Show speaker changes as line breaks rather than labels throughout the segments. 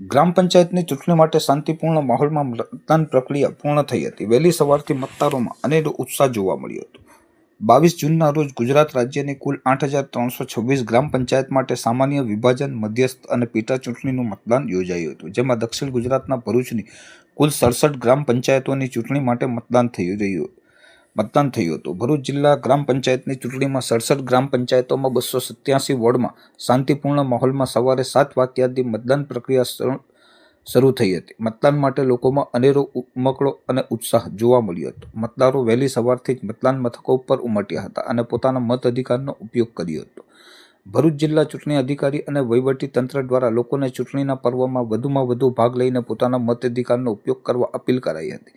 ગ્રામ પંચાયતની ચૂંટણી માટે શાંતિપૂર્ણ માહોલમાં મતદાન પ્રક્રિયા પૂર્ણ થઈ હતી. વહેલી સવારથી મતદારોમાં અનેરો ઉત્સાહ જોવા મળ્યો હતો. બાવીસ જૂનના રોજ ગુજરાત રાજ્યની કુલ આઠ હજાર ત્રણસો છવ્વીસ ગ્રામ પંચાયત માટે સામાન્ય વિભાજન, મધ્યસ્થ અને પેટા ચૂંટણીનું મતદાન યોજાયું હતું, જેમાં દક્ષિણ ગુજરાતના ભરૂચની કુલ સડસઠ ગ્રામ પંચાયતોની ચૂંટણી માટે મતદાન થઈ રહ્યું મતદાન થયું હતું. ભરૂચ જિલ્લા ગ્રામ પંચાયતની ચૂંટણીમાં સડસઠ ગ્રામ પંચાયતોમાં બસો સત્યાસી વોર્ડમાં શાંતિપૂર્ણ માહોલમાં સવારે સાત વાગ્યાથી મતદાન પ્રક્રિયા શરૂ- થઈ હતી. મતદાન માટે લોકોમાં અનેરો ઉમકડો અને ઉત્સાહ જોવા મળ્યો હતો. મતદારો વહેલી સવારથી જ મતદાન મથકો ઉપર ઉમટ્યા હતા અને પોતાના મત અધિકારનો ઉપયોગ કર્યો હતો. ભરૂચ જિલ્લા ચૂંટણી અધિકારી અને વહીવટી તંત્ર દ્વારા લોકોને ચૂંટણીના પર્વમાં વધુમાં વધુ ભાગ લઈને પોતાના મતાધિકારનો ઉપયોગ કરવા અપીલ કરાઈ હતી.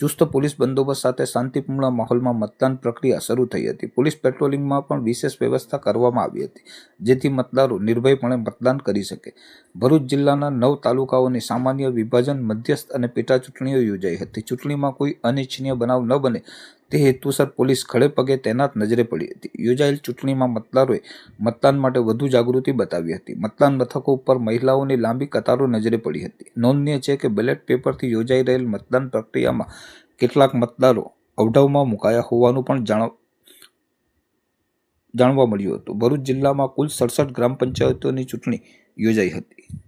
ચુસ્ત પોલીસ બંદોબસ્ત સાથે શાંતિપૂર્ણ માહોલમાં મતદાન પ્રક્રિયા શરૂ થઈ હતી. પોલીસ પેટ્રોલિંગમાં પણ વિશેષ વ્યવસ્થા કરવામાં આવી હતી, જેથી મતદારો નિર્ભયપણે મતદાન કરી શકે. ભરૂચ જિલ્લાના નવ તાલુકાઓની સામાન્ય વિભાજન, મધ્યસ્થ અને પેટા ચૂંટણીઓ યોજાઈ હતી. ચૂંટણીમાં કોઈ અનિચ્છનીય બનાવ ન બને તે હેતુસર પોલીસ ખડે પગે તૈનાત નજરે પડી હતી. યોજાયેલ ચૂંટણીમાં મતદારોએ મતદાન માટે વધુ જાગૃતિ બતાવી હતી. મતદાન મથકો ઉપર મહિલાઓની લાંબી કતારો નજરે પડી હતી. નોંધનીય છે કે બેલેટ પેપરથી યોજાઈ રહેલ મતદાન પ્રક્રિયામાં કેટલાક મતદારો અવઢવમાં મુકાયા હોવાનું પણ જાણ જાણવા મળ્યું હતું. ભરૂચ જિલ્લામાં કુલ સડસઠ ગ્રામ પંચાયતોની ચૂંટણી યોજાઈ હતી.